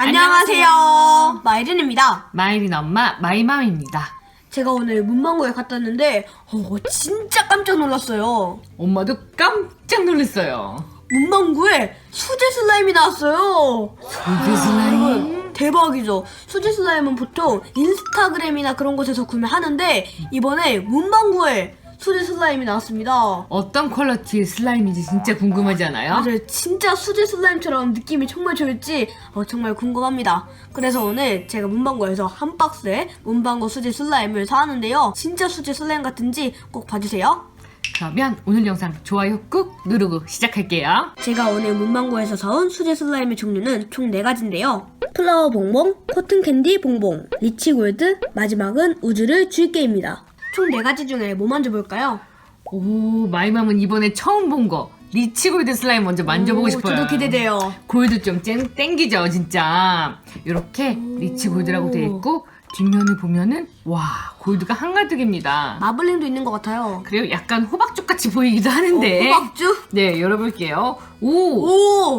안녕하세요. 마이린입니다. 마이린 엄마 마이맘입니다. 제가 오늘 문방구에 갔다 왔는데 어, 진짜 깜짝 놀랐어요. 엄마도 깜짝 놀랐어요. 문방구에 수제 슬라임이 나왔어요. 수제 슬라임? 여러분, 대박이죠. 수제 슬라임은 보통 인스타그램이나 그런 곳에서 구매하는데 이번에 문방구에 수제 슬라임이 나왔습니다. 어떤 퀄러티의 슬라임인지 진짜 궁금하지 않아요? 맞아요. 진짜 수제 슬라임처럼 느낌이 정말 좋을지 어, 정말 궁금합니다. 그래서 오늘 제가 문방구에서 한 박스에 문방구 수제 슬라임을 사왔는데요. 진짜 수제 슬라임 같은지 꼭 봐주세요. 그러면 오늘 영상 좋아요 꾹 누르고 시작할게요. 제가 오늘 문방구에서 사온 수제 슬라임의 종류는 총 4가지인데요. 플라워 봉봉, 코튼 캔디 봉봉, 리치 골드, 마지막은 우주를 줄게입니다. 총 4가지 중에 뭐 먼저 볼까요? 오 마이맘은 이번에 처음 본 거 리치골드 슬라임 먼저 만져보고 오, 싶어요. 저도 기대돼요. 골드 좀 쨍, 땡기죠 진짜. 이렇게 리치골드라고 되어 있고 뒷면을 보면은 와 골드가 한가득입니다. 마블링도 있는 것 같아요. 그래요? 약간 호박죽 같이 보이기도 하는데. 어, 호박주? 네, 열어볼게요. 오!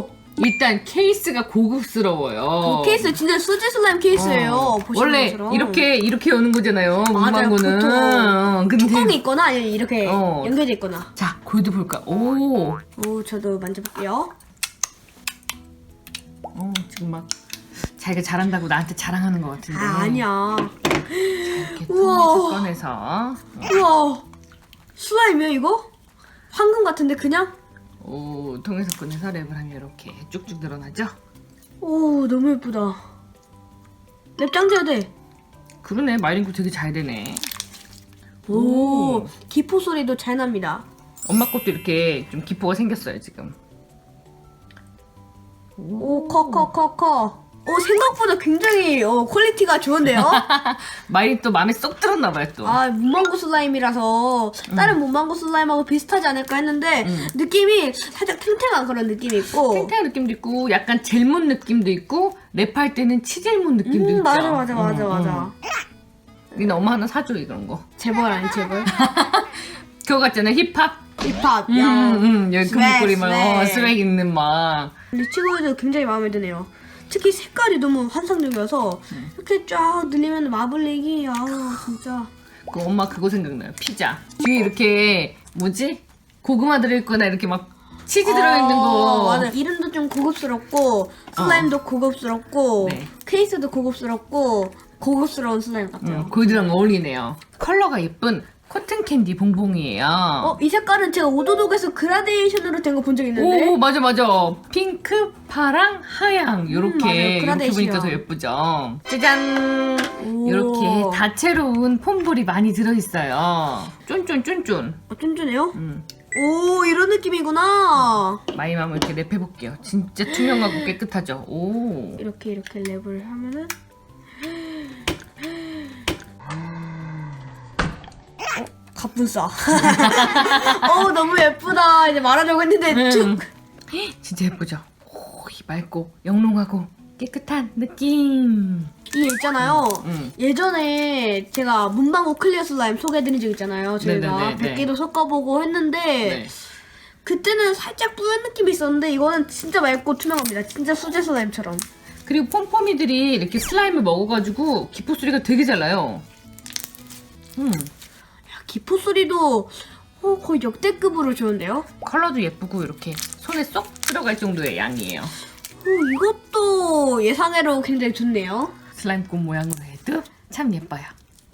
오! 일단 케이스가 고급스러워요. 그 케이스 진짜 수제 슬라임 케이스예요. 어, 보시는 원래 것처럼. 이렇게 이렇게 여는 거잖아요. 맞아요, 문방구는. 보통 근데 뚜껑이 있거나 아니면 이렇게 어. 연결돼 있거나. 자 골드 볼까? 오, 오, 저도 만져볼게요. 어 지금 막 자기가 잘한다고 나한테 자랑하는 것 같은데. 아, 아니야. 이렇게 우와. 꺼내서. 우와, 슬라임이야 이거? 황금 같은데 그냥? 오 꺼내서 랩을 하면 이렇게 쭉쭉 늘어나죠? 오, 너무 예쁘다. 랩 짱져야 돼. 그러네 마이링크 되게 잘 되네. 오, 기포 소리도 잘 납니다. 엄마 것도 이렇게 좀 기포가 생겼어요 지금. 오, 커, 커, 커, 커. 오, 생각보다 굉장히 어, 퀄리티가 좋은데요? 마이린 또 마음에 쏙 들었나 봐요 또. 아, 문방구 슬라임이라서 다른 문방구 슬라임하고 비슷하지 않을까 했는데 음. 느낌이 살짝 탱탱한 그런 느낌이 있고 탱탱한 느낌도 있고 약간 젤몬 느낌도 있고 랩할 때는 치젤몬 느낌도 음, 있죠. 맞아, 맞아, 맞아, 음, 맞아. 음. 니네 엄마 하나 사줘 이런 거. 재벌 아니 재벌? 그거 같잖아 힙합. 힙합, 음, 야. 음, 여기 스웩, 금목걸이 막 어, 스웩. 스웩 있는 막. 리치고도 굉장히 마음에 드네요. 특히 색깔이 너무 환상적이어서 음. 이렇게 쫙 늘리면 마블링이 아우 진짜 그 엄마 그거 생각나요. 피자. 뒤에 이렇게 뭐지? 고구마 들어있거나 이렇게 막 치즈 들어있는 거. 아, 맞아. 이름도 좀 고급스럽고 슬라임도 고급스럽고 네. 케이스도 고급스럽고 고급스러운 슬라임 같아요. 음, 골드랑 어울리네요. 컬러가 예쁜 코튼 캔디 봉봉이에요. 어, 이 색깔은 제가 오도독에서 그라데이션으로 된 거 본 적 있는데 오 맞아 맞아 핑크 파랑 하양 음, 맞아요. 요렇게 이렇게 그라데이션. 보니까 더 예쁘죠 짜잔 오. 이렇게 다채로운 폼볼이 많이 들어있어요 쫀쫀 쫀쫀 어, 쫀쫀해요? 음. 오 이런 느낌이구나. 마이맘을 이렇게 랩해볼게요 진짜 투명하고 깨끗하죠 오 이렇게 이렇게 랩을 하면은 갑분싸. 어 너무 예쁘다. 이제 말하려고 했는데 음. 쭉. 진짜 예쁘죠 오, 이 맑고 영롱하고 깨끗한 느낌 이 있잖아요. 음. 예전에 제가 문방구 클리어 슬라임 소개해드린 적 있잖아요. 저희가 네네네네. 100개도 섞어보고 했는데 네. 그때는 살짝 뿌연 느낌이 있었는데 이거는 진짜 맑고 투명합니다. 진짜 수제 슬라임처럼. 그리고 폼폼이들이 이렇게 슬라임을 먹어가지고 기포 소리가 되게 잘 나요 음. 야, 기포 소리도 어, 거의 역대급으로 좋은데요? 컬러도 예쁘고 이렇게 손에 쏙 들어갈 정도의 양이에요. 어, 이것도 예상외로 굉장히 좋네요. 슬라임 꽃 모양으로 해도 참 예뻐요.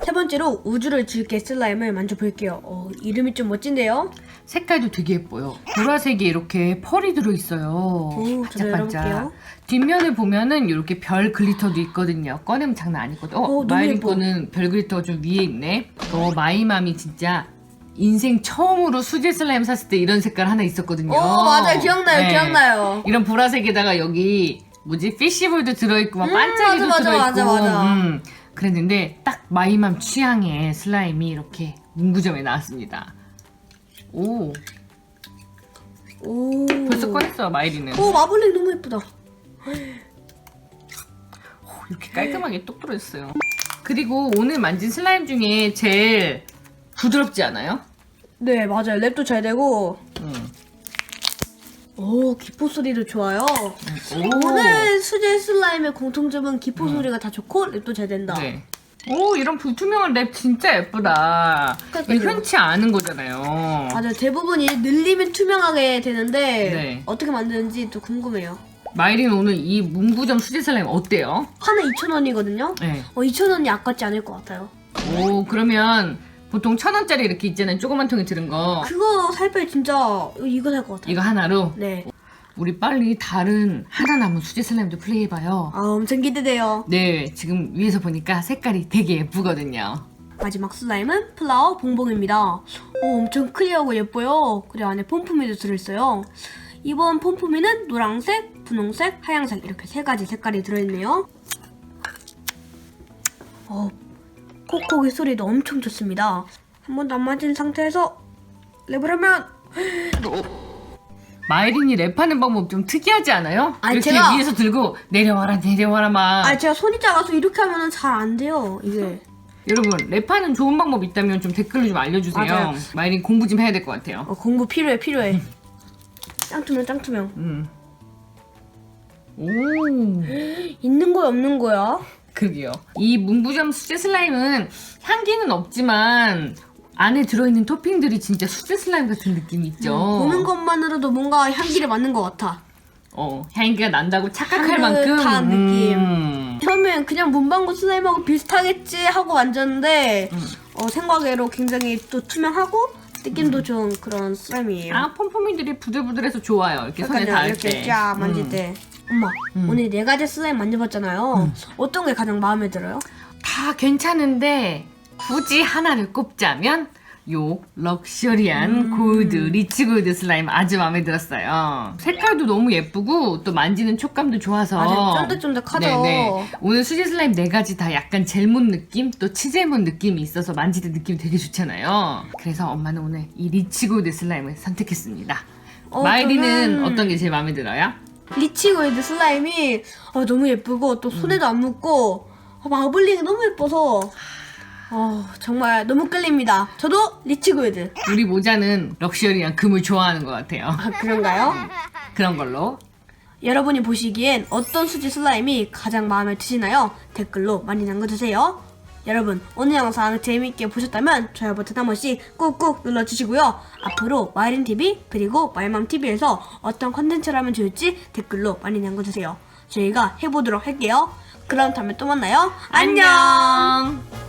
세 번째로 우주를 줄게 슬라임을 만져볼게요. 어, 이름이 좀 멋진데요? 색깔도 되게 예뻐요. 보라색에 이렇게 펄이 들어있어요. 오, 열어볼게요. 뒷면을 보면은 이렇게 별 글리터도 있거든요. 꺼내면 장난 아니거든. 어, 마이린 예뻐. 거는 별 글리터가 좀 위에 있네. 어, 마이맘이 진짜 인생 처음으로 수제 슬라임 샀을 때 이런 색깔 하나 있었거든요. 오, 어, 맞아요. 기억나요, 네. 기억나요. 이런 보라색에다가 여기 뭐지 피시볼도 들어있고 막 음, 반짝이도 맞아, 맞아, 들어있고 맞아, 맞아. 음, 그랬는데 딱 마이맘 취향의 슬라임이 이렇게 문구점에 나왔습니다. 오 오. 벌써 꺼냈어 마이리는 오, 마블링 너무 예쁘다. 오, 이렇게 깔끔하게 똑 들어있어요. 그리고 오늘 만진 슬라임 중에 제일 부드럽지 않아요? 네, 맞아요. 랩도 잘 되고. 음. 오 기포 소리도 좋아요. 오. 오늘 수제 슬라임의 공통점은 기포 소리가 다 좋고 랩도 잘 된다. 네. 오 이런 불투명한 랩 진짜 예쁘다. 그러니까요. 이거 흔치 않은 거잖아요. 맞아요. 대부분이 늘리면 투명하게 되는데 네. 어떻게 만드는지 또 궁금해요. 마이린 오늘 이 문구점 수제 슬라임 어때요? 하나 2,000원이거든요. 네. 어, 2,000원이 아깝지 않을 것 같아요. 오 그러면 보통 천 원짜리 이렇게 있잖아요. 조그만 통에 들은 거. 그거 살 바에 진짜 이거 살 것 같아요. 이거 하나로 네. 우리 빨리 다른 하나 남은 수제 슬라임도 플레이해봐요. 아, 엄청 기대돼요. 네, 지금 위에서 보니까 색깔이 되게 예쁘거든요. 마지막 슬라임은 플라워 봉봉입니다. 오, 엄청 클리어하고 예뻐요. 그리고 안에 폼폼이도 들어있어요. 이번 폼폼이는 노란색, 분홍색, 하얀색 이렇게 세 가지 색깔이 들어있네요. 어, 콕콕이 소리도 엄청 좋습니다. 한 번도 안 맞은 상태에서 랩을 하면 마이린이 랩하는 방법 좀 특이하지 않아요? 아, 이렇게 제가- 위에서 들고 내려와라 내려와라 막. 아 제가 손이 작아서 이렇게 하면 잘안 돼요 이게 여러분 랩하는 좋은 방법 있다면 좀 댓글로 좀 알려주세요. 맞아요. 마이린 공부 좀 해야 될 것 같아요. 어, 공부 필요해 필요해 짱투명 짱투명 음. 오, 있는 거야 없는 거야 그러게요. 이 문구점 수제 슬라임은 향기는 없지만 안에 들어있는 토핑들이 진짜 수제 슬라임 같은 느낌이 있죠. 음, 보는 것만으로도 뭔가 향기를 맡는 것 같아 어, 향기가 난다고 착각할 향긋한 만큼. 느낌. 음. 처음엔 그냥 문방구 슬라임하고 비슷하겠지 하고 만졌는데 음. 어, 생각외로 굉장히 또 투명하고 느낌도 좋은 그런 슬라임이에요 아, 폼폼이들이 부들부들해서 좋아요. 이렇게 손에 닿을 이렇게 때. 쫙 만질 음. 때 엄마 오늘 네 가지 슬라임 만져봤잖아요 어떤 게 가장 마음에 들어요? 다 괜찮은데 굳이 하나를 꼽자면 요 럭셔리한 골드 리치 골드 슬라임 아주 마음에 들었어요. 색깔도 너무 예쁘고 또 만지는 촉감도 좋아서 맞아요 쫀득쫀득하죠 네네. 오늘 수제 슬라임 네 가지 다 약간 젤몬 느낌 또 치젤몬 느낌이 있어서 만지는 느낌이 되게 좋잖아요. 그래서 엄마는 오늘 이 리치 골드 슬라임을 선택했습니다. 어, 마이리는 저는- 어떤 게 제일 마음에 들어요? 리치 골드 슬라임이 어, 너무 예쁘고 또 손에도 안 묻고 어, 마블링이 너무 예뻐서 어, 정말 너무 끌립니다. 저도 리치골드. 우리 모자는 럭셔리한 금을 좋아하는 것 같아요. 아, 그런가요? 그런 걸로 여러분이 보시기엔 어떤 수지 슬라임이 가장 마음에 드시나요? 댓글로 많이 남겨주세요. 여러분 오늘 영상 재미있게 보셨다면 좋아요 버튼 한 번씩 꾹꾹 눌러주시고요. 앞으로 마이린TV 그리고 마이맘TV에서 어떤 컨텐츠를 하면 좋을지 댓글로 많이 남겨주세요. 저희가 해보도록 할게요. 그럼 다음에 또 만나요. 안녕.